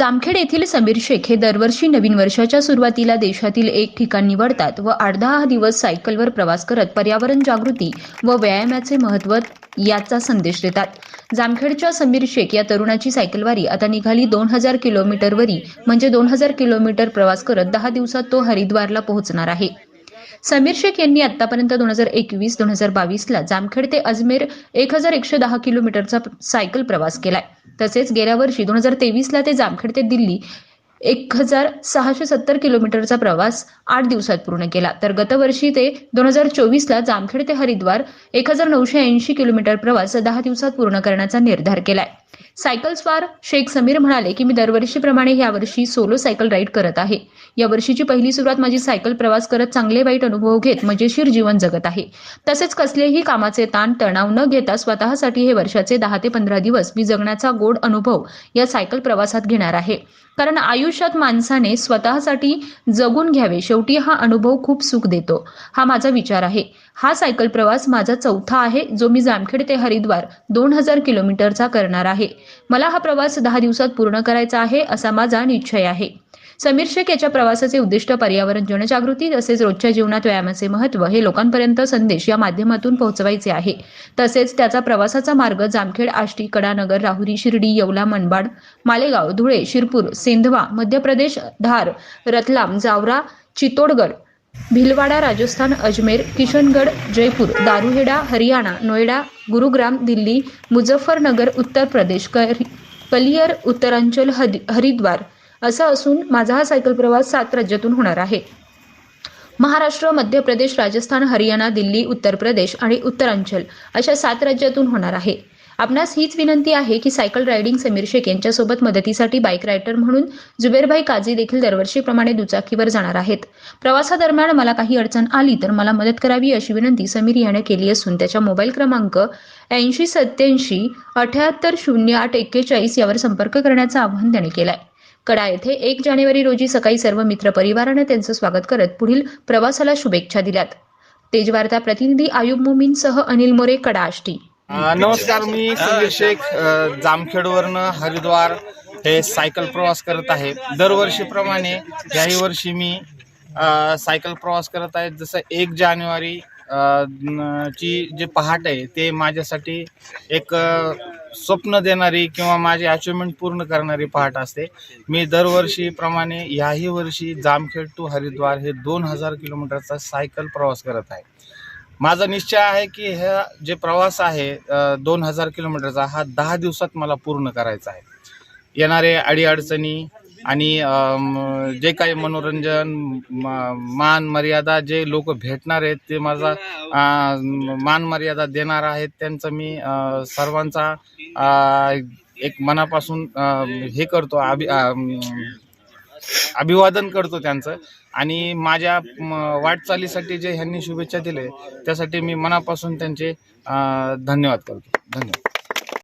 जामखेड येथील समीर शेख हे दरवर्षी नवीन वर्षाच्या सुरुवातीला देशातील एक ठिकाण निवडतात व आठ दहा दिवस सायकलवर प्रवास करत पर्यावरण जागृती व व्यायामाचे महत्त्व याचा संदेश देतात. जामखेडच्या समीर शेख या तरुणाची सायकलवारी आता निघाली दोन हजार किलोमीटरवरी म्हणजे दोन हजार किलोमीटर प्रवास करत दहा दिवसात तो हरिद्वारला पोहोचणार आहे. समीर शेख यांनी आतापर्यंत दोन हजार एकवीस दोन हजार बावीसला जामखेड ते अजमेर एक हजार एकशे दहा किलोमीटरचा सायकल प्रवास केलाय. तसेच गेल्या वर्षी दोन हजार तेवीसला ते जामखेड ते दिल्ली एक हजार सहाशे सत्तर किलोमीटरचा प्रवास आठ दिवसात पूर्ण केला. तर गतवर्षी ते दोन हजार चोवीसला जामखेड ते हरिद्वार एक हजार नऊशे ऐंशी किलोमीटर प्रवास दहा दिवसात पूर्ण करण्याचा निर्धार केलाय. सायकल स्वार शेख समीर म्हणाले की मी दरवर्षीप्रमाणे यावर्षी सोलो सायकल राईड करत आहे. या वर्षीची पहिली सुरुवात माझी सायकल प्रवास करत चांगले वाईट अनुभव घेत मजेशीर जीवन जगत आहे. तसेच कसलेही कामाचे ताण तणाव न घेता स्वतःसाठी हे वर्षाचे दहा ते पंधरा दिवस मी जगण्याचा गोड अनुभव या सायकल प्रवासात घेणार आहे. कारण आयुष्यात माणसाने स्वतःसाठी जगून घ्यावे शेवटी हा अनुभव खूप सुख देतो. हा माझा विचार आहे. हा सायकल प्रवास माझा चौथा आहे जो मी जामखेड ते हरिद्वार दोन हजार किलोमीटरचा करणार आहे. मला हा प्रवास दहा दिवसात पूर्ण करायचा आहे असा माझा निश्चय आहे. समीर शेख याच्या प्रवासाचे उद्दिष्ट पर्यावरण जनजागृती तसेच रोजच्या जीवनात व्यायामाचे महत्त्व हे लोकांपर्यंत संदेश या माध्यमातून पोहोचवायचे आहे. तसेच त्याचा प्रवासाचा मार्ग जामखेड आष्टी कडानगर राहुरी शिर्डी येवला मनबाड मालेगाव धुळे शिरपूर सेंधवा मध्य प्रदेश धार रतलाम जावरा चितोडगड भिलवाडा राजस्थान अजमेर किशनगड जयपूर दारुहेडा हरियाणा नोएडा गुरुग्राम दिल्ली मुझफ्फरनगर उत्तर प्रदेश करी कलियर उत्तरांचल हदि हरिद्वार असा असून माझा हा सायकल प्रवास सात राज्यातून होणार आहे. महाराष्ट्र मध्य प्रदेश राजस्थान हरियाणा दिल्ली उत्तर प्रदेश आणि उत्तरांचल अशा सात राज्यातून होणार आहे. आपणास हीच विनंती आहे की सायकल रायडिंग समीर शेख यांच्यासोबत मदतीसाठी बाईक रायडर म्हणून जुबेरभाई काझी देखील दरवर्षीप्रमाणे दुचाकीवर जाणार आहेत. प्रवासादरम्यान मला काही अडचण आली तर मला मदत करावी अशी विनंती समीर याने केली असून त्याच्या मोबाईल क्रमांक ऐंशी सत्याऐंशी अठ्याहत्तर शून्य आठ एक्केचाळीस यावर संपर्क करण्याचं आवाहन त्याने केलंय. कडा येथे एक जानेवारी रोजी सकाळी सर्व मित्र परिवाराने त्यांचं स्वागत करत पुढील प्रवासाला शुभेच्छा दिल्यात. तेजवार्ता प्रतिनिधी आयुब मोमीनसह अनिल मोरे कडा आष्टी. नमस्कार मी संजय शेख जामखेडवरनं हरिद्वार हे सायकल प्रवास करत आहे. दरवर्षीप्रमाणे याही वर्षी मी सायकल प्रवास करत आहे. जसं एक जानेवारी ची जे पहाट आहे ते माझ्यासाठी एक स्वप्न देणारी किंवा माझे अचिव्हमेंट पूर्ण करणारी पहाट असते. मी दरवर्षीप्रमाणे याही वर्षी जामखेड टू हरिद्वार हे दोन हजार किलोमीटरचा सायकल प्रवास करत आहे. माझा निश्चय आहे की ह्या जे प्रवास आहे दोन हजार किलोमीटरचा हा दहा दिवसात मला पूर्ण करायचा आहे. येणारे अडीअडचणी आणि जे काही मनोरंजन म- मान मर्यादा जे लोक भेटणार आहेत ते माझा मान मर्यादा देणार आहेत त्यांचं मी सर्वांचा एक मनापासून हे करतो अभि अभिवादन करतो त्यांचं. आणि माझ्या वाटचालीसाठी जे ह्यांनी शुभेच्छा दिले त्यासाठी मी मनापासून त्यांचे धन्यवाद करतो. धन्यवाद.